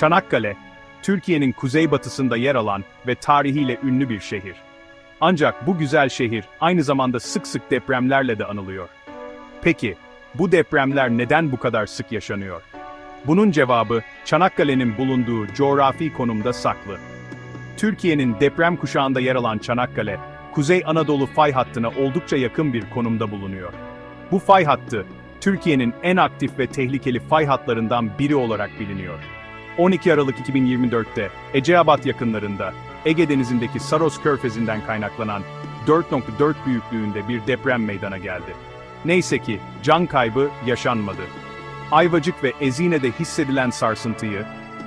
Çanakkale, Türkiye'nin kuzeybatısında yer alan ve tarihiyle ünlü bir şehir. Ancak bu güzel şehir aynı zamanda sık sık depremlerle de anılıyor. Peki, bu depremler neden bu kadar sık yaşanıyor? Bunun cevabı Çanakkale'nin bulunduğu coğrafi konumda saklı. Türkiye'nin deprem kuşağında yer alan Çanakkale, Kuzey Anadolu fay hattına oldukça yakın bir konumda bulunuyor. Bu fay hattı, Türkiye'nin en aktif ve tehlikeli fay hatlarından biri olarak biliniyor. 12 Aralık 2024'te Eceabat yakınlarında Ege Denizi'ndeki Saros Körfezi'nden kaynaklanan 4.4 büyüklüğünde bir deprem meydana geldi. Neyse ki can kaybı yaşanmadı. Ayvacık ve Ezine'de hissedilen sarsıntıyı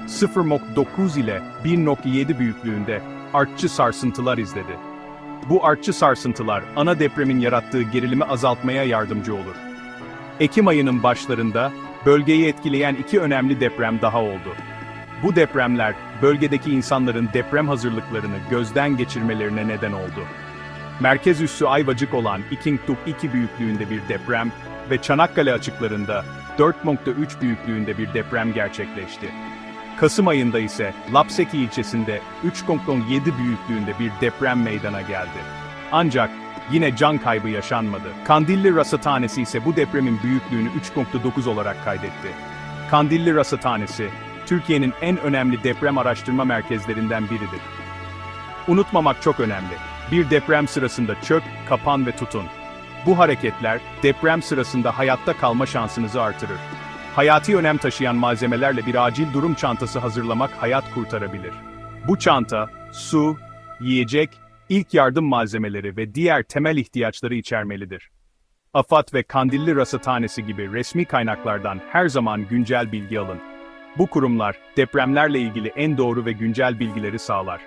0.9 ile 1.7 büyüklüğünde artçı sarsıntılar izledi. Bu artçı sarsıntılar ana depremin yarattığı gerilimi azaltmaya yardımcı olur. Ekim ayının başlarında bölgeyi etkileyen iki önemli deprem daha oldu. Bu depremler bölgedeki insanların deprem hazırlıklarını gözden geçirmelerine neden oldu. Merkez üssü Ayvacık olan Ikingtuk 2 büyüklüğünde bir deprem ve Çanakkale açıklarında 4.3 büyüklüğünde bir deprem gerçekleşti. Kasım ayında ise Lapseki ilçesinde 3.7 büyüklüğünde bir deprem meydana geldi. Ancak yine can kaybı yaşanmadı. Kandilli Rasathanesi ise bu depremin büyüklüğünü 3.9 olarak kaydetti. Kandilli Rasathanesi, Türkiye'nin en önemli deprem araştırma merkezlerinden biridir. Unutmamak çok önemli. Bir deprem sırasında çök, kapan ve tutun. Bu hareketler deprem sırasında hayatta kalma şansınızı artırır. Hayati önem taşıyan malzemelerle bir acil durum çantası hazırlamak hayat kurtarabilir. Bu çanta su, yiyecek, ilk yardım malzemeleri ve diğer temel ihtiyaçları içermelidir. AFAD ve Kandilli Rasathanesi gibi resmi kaynaklardan her zaman güncel bilgi alın. Bu kurumlar depremlerle ilgili en doğru ve güncel bilgileri sağlar.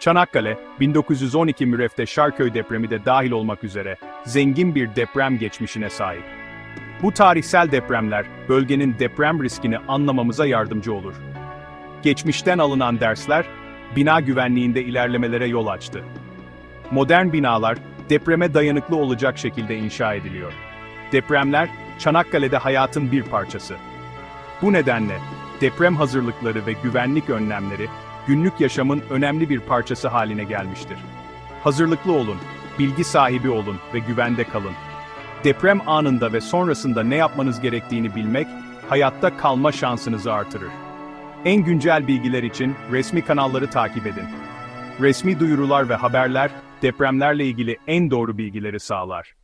Çanakkale, 1912 Mürefte Şarköy depremi de dahil olmak üzere zengin bir deprem geçmişine sahip. Bu tarihsel depremler bölgenin deprem riskini anlamamıza yardımcı olur. Geçmişten alınan dersler bina güvenliğinde ilerlemelere yol açtı. Modern binalar depreme dayanıklı olacak şekilde inşa ediliyor. Depremler Çanakkale'de hayatın bir parçası. Bu nedenle deprem hazırlıkları ve güvenlik önlemleri günlük yaşamın önemli bir parçası haline gelmiştir. Hazırlıklı olun, bilgi sahibi olun ve güvende kalın. Deprem anında ve sonrasında ne yapmanız gerektiğini bilmek, hayatta kalma şansınızı artırır. En güncel bilgiler için resmi kanalları takip edin. Resmi duyurular ve haberler, depremlerle ilgili en doğru bilgileri sağlar.